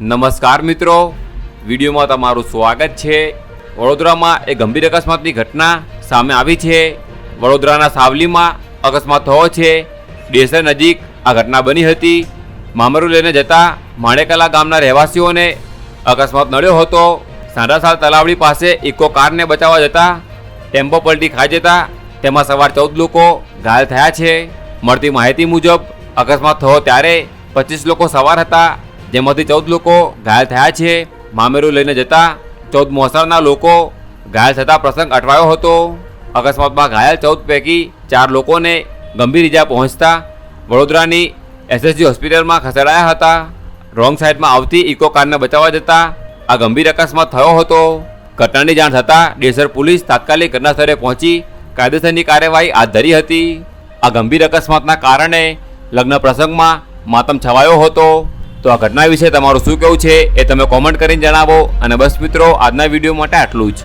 નમસ્કાર મિત્રો. વિડીયોમાં તમારું સ્વાગત છે. વડોદરામાં એક ગંભીર અકસ્માતની ઘટના સામે આવી છે. વડોદરાના સાવલીમાં અકસ્માત થયો છે. ડેસર નજીક આ ઘટના બની હતી. મામરું લઈને જતા માણેકલા ગામના રહેવાસીઓને અકસ્માત નડ્યો હતો. સાંડાસાલ તલાવડી પાસે ઇકો કારને બચાવવા જતા ટેમ્પો પલટી ખાઈ જતા તેમાં સવાર ચૌદ લોકો ઘાયલ થયા છે. મળતી માહિતી મુજબ અકસ્માત થયો ત્યારે પચીસ લોકો સવાર હતા. જેમાંથી ચૌદ લોકો ઘાયલ થયા છે. મામેરું લઈને જતા ચૌદ મોસાળના લોકો ઘાયલ થતા પ્રસંગ અટવાયો હતો. અકસ્માતમાં ઘાયલ ચૌદ પૈકી ચાર લોકોને ગંભીર ઇજા પહોંચતા વડોદરાની એસએસજી હોસ્પિટલમાં ખસેડાયા હતા. રોંગ સાઈડમાં આવતી ઇકો કારને બચાવવા જતા આ ગંભીર અકસ્માત થયો હતો. ઘટનાની જાણ થતાં ડેસર પોલીસ તાત્કાલિક ઘટના સ્થળે પહોંચી કાયદેસરની કાર્યવાહી હાથ ધરી હતી. આ ગંભીર અકસ્માતના કારણે લગ્ન પ્રસંગમાં માતમ છવાયો હતો. તો આ ઘટના વિશે તમારું શું કહેવું છે એ તમે કોમેન્ટ કરીને જણાવો. અને બસ મિત્રો, આજના વીડિયો માટે આટલું જ.